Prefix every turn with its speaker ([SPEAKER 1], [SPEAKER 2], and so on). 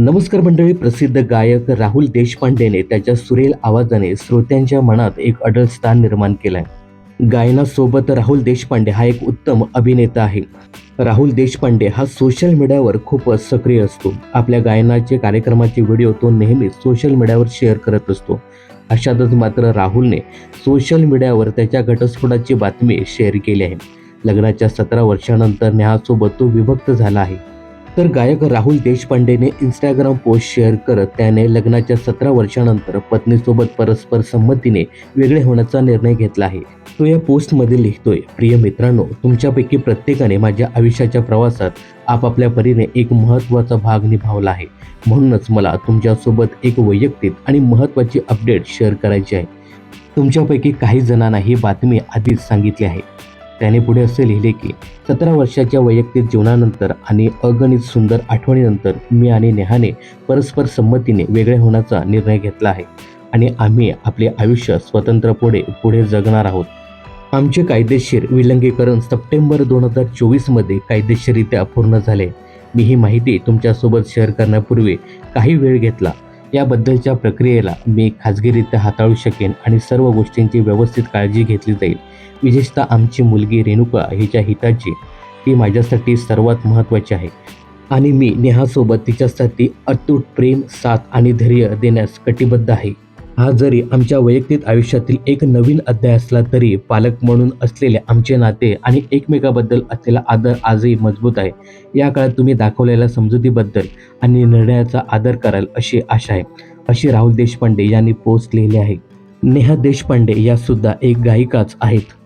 [SPEAKER 1] नमस्कार मंडळी प्रसिद्ध गायक राहुल देशपांडेने त्याच्या सुरेल आवाजाने श्रोत्यांच्या मनात एक अडळ स्थान निर्माण केलंय. गायनासोबत राहुल देशपांडे हा एक उत्तम अभिनेता आहे. राहुल देशपांडे हा सोशल मीडियावर खूपच सक्रिय असतो. आपल्या गायनाचे कार्यक्रमाचे व्हिडिओ तो नेहमीच सोशल मीडियावर शेअर करत असतो. अशातच मात्र राहुलने सोशल मीडियावर त्याच्या घटस्फोटाची बातमी शेअर केली आहे. लग्नाच्या सतरा वर्षानंतर नेहासोबत तो विभक्त झाला आहे. तर गायक राहुल देशपांडेने इंस्टाग्राम पोस्ट शेअर करत त्याने लग्नाच्या सतरा वर्षानंतर पत्नीसोबत परस्पर संमतीने वेगळे होण्याचा निर्णय घेतला आहे. तो या पोस्टमध्ये लिहितोय प्रिय मित्रांनो तुमच्यापैकी प्रत्येकाने माझ्या आयुष्याच्या प्रवासात आपापल्या परीने एक महत्त्वाचा भाग निभावला आहे. म्हणूनच मला तुमच्यासोबत एक वैयक्तिक आणि महत्त्वाची अपडेट शेअर करायची आहे. तुमच्यापैकी काही जणांना ही बातमी आधीच सांगितली आहे. त्याने पुढे असे लिहिले की सतरा वर्षाच्या वैयक्तिक जीवनानंतर आणि अगणित सुंदर आठवणीनंतर मी आणि नेहाने परस्पर संमतीने वेगळे होण्याचा निर्णय घेतला आहे आणि आम्ही आपले आयुष्य स्वतंत्र पुढे पुढे जगणार आहोत. आमचे कायदेशीर विलंगीकरण सप्टेंबर दोन हजार चोवीसमध्ये कायदेशीररित्या पूर्ण झाले. मी ही माहिती तुमच्यासोबत शेअर करण्यापूर्वी काही वेळ घेतला. याबद्दलच्या प्रक्रियेला मी खाजगीरित्या हाताळू शकेन आणि सर्व गोष्टींची व्यवस्थित काळजी घेतली जाईल. विशेषतः आमची मुलगी रेणुका हिच्या हिताची ती माझ्यासाठी सर्वात महत्त्वाची आहे. आणि मी नेहासोबत तिच्यासाठी अतूट प्रेम साथ आणि धैर्य देण्यास कटिबद्ध आहे. हा जरी आमच्या वैयक्तिक आयुष्यातील एक नवीन अध्याय असला तरी पालक म्हणून असलेले आमचे नाते आणि एकमेकाबद्दल असलेला आदर आजही मजबूत आहे. या काळात तुम्ही दाखवलेल्या समजुतीबद्दल आणि निर्णयाचा आदर कराल अशी आशा आहे. अशी राहुल देशपांडे यांनी पोस्ट लिहिली आहे. नेहा देशपांडे या सुद्धा एक गायिकाच आहेत.